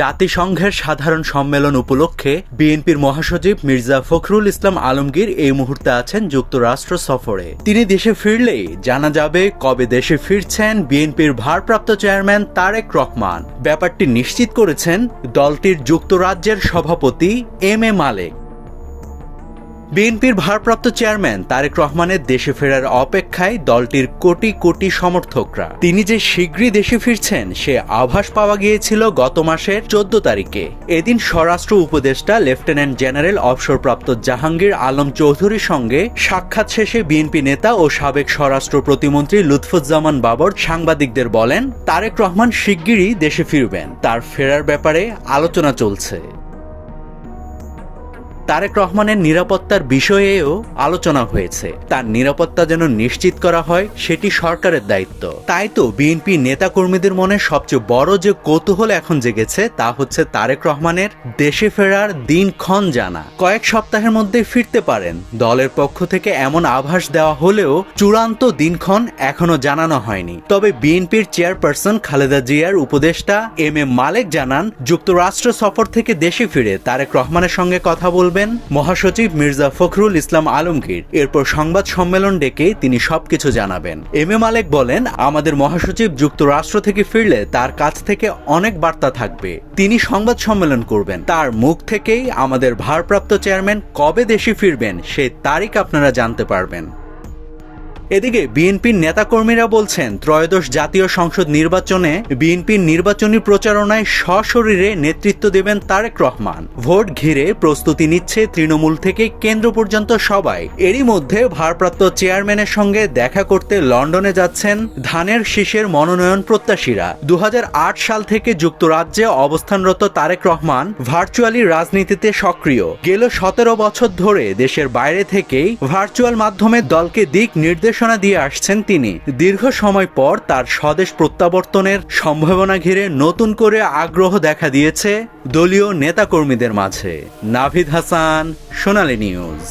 জাতিসংঘের সাধারণ সম্মেলন উপলক্ষে বিএনপির মহাসচিব মির্জা ফখরুল ইসলাম আলমগীর এই মুহূর্তে আছেন যুক্তরাষ্ট্র সফরে। তিনি দেশে ফিরলেই জানা যাবে কবে দেশে ফিরছেন বিএনপির ভারপ্রাপ্ত চেয়ারম্যান তারেক রহমান। ব্যাপারটি নিশ্চিত করেছেন দলটির যুক্তরাজ্যের সভাপতি এম এ মালেক। বিএনপির ভারপ্রাপ্ত চেয়ারম্যান তারেক রহমানের দেশে ফেরার অপেক্ষায় দলটির কোটি কোটি সমর্থকরা। তিনি যে শীঘ্রই দেশে ফিরছেন, সে আভাস পাওয়া গিয়েছিল গত মাসের চোদ্দ তারিখে। এদিন স্বরাষ্ট্র উপদেষ্টা, লেফটেন্যান্ট জেনারেল অবসরপ্রাপ্ত জাহাঙ্গীর আলম চৌধুরীর সঙ্গে সাক্ষাৎ শেষে বিএনপি নেতা ও সাবেক স্বরাষ্ট্র প্রতিমন্ত্রী লুৎফুজ্জামান বাবর সাংবাদিকদের বলেন, তারেক রহমান শিগগিরই দেশে ফিরবেন। তার ফেরার ব্যাপারে আলোচনা চলছে। তারেক রহমানের নিরাপত্তার বিষয়েও আলোচনা হয়েছে। তার নিরাপত্তা যেন নিশ্চিত করা হয়, সেটি সরকারের দায়িত্ব। তাই তো বিএনপি নেতাকর্মীদের মনে সবচেয়ে বড় যে কৌতূহল এখন জেগেছে, তা হচ্ছে তারেক রহমানের দেশে ফেরার দিনক্ষণ জানা। কয়েক সপ্তাহের মধ্যে ফিরতে পারেন। দলের পক্ষ থেকে এমন আভাস দেওয়া হলেও চূড়ান্ত দিনক্ষণ এখনও জানানো হয়নি। তবে বিএনপির চেয়ারপারসন খালেদা জিয়ার উপদেষ্টা এম এ মালেক জানান, যুক্তরাষ্ট্র সফর থেকে দেশে ফিরে তারেক রহমানের সঙ্গে কথা বলবেন মহাসচিব মির্জা ফখরুল ইসলাম আলমগীর। এরপর সংবাদ সম্মেলন ডেকে তিনি সবকিছু জানাবেন। এম এ মালেক বলেন, আমাদের মহাসচিব যুক্তরাষ্ট্র থেকে ফিরলে তার কাছ থেকে অনেক বার্তা থাকবে। তিনি সংবাদ সম্মেলন করবেন। তার মুখ থেকেই আমাদের ভারপ্রাপ্ত চেয়ারম্যান কবে দেশে ফিরবেন সেই তারিখ আপনারা জানতে পারবেন। এদিকে বিএনপির নেতাকর্মীরা বলছেন, ত্রয়োদশ জাতীয় সংসদ নির্বাচনে বিএনপির নির্বাচনী প্রচারণায় সশরীরে নেতৃত্ব দেবেন তারেক রহমান। ভোট ঘিরে প্রস্তুতি নিচ্ছে তৃণমূল থেকে কেন্দ্র পর্যন্ত সবাই। এরই মধ্যে ভারপ্রাপ্ত চেয়ারম্যানের সঙ্গে দেখা করতে লন্ডনে যাচ্ছেন ধানের শীষের মনোনয়ন প্রত্যাশীরা। দু হাজার আট সাল থেকে যুক্তরাজ্যে অবস্থানরত তারেক রহমান ভার্চুয়ালি রাজনীতিতে সক্রিয়। গেল সতেরো বছর ধরে দেশের বাইরে থেকেই ভার্চুয়াল মাধ্যমে দলকে দিক নির্দেশনা দিয়ে আসছেন তিনি। দীর্ঘ সময় পর তার স্বদেশ প্রত্যাবর্তনের সম্ভাবনা ঘিরে নতুন করে আগ্রহ দেখা দিয়েছে দলীয় নেতাকর্মীদের মাঝে। নাভিদ হাসান, সোনালী নিউজ।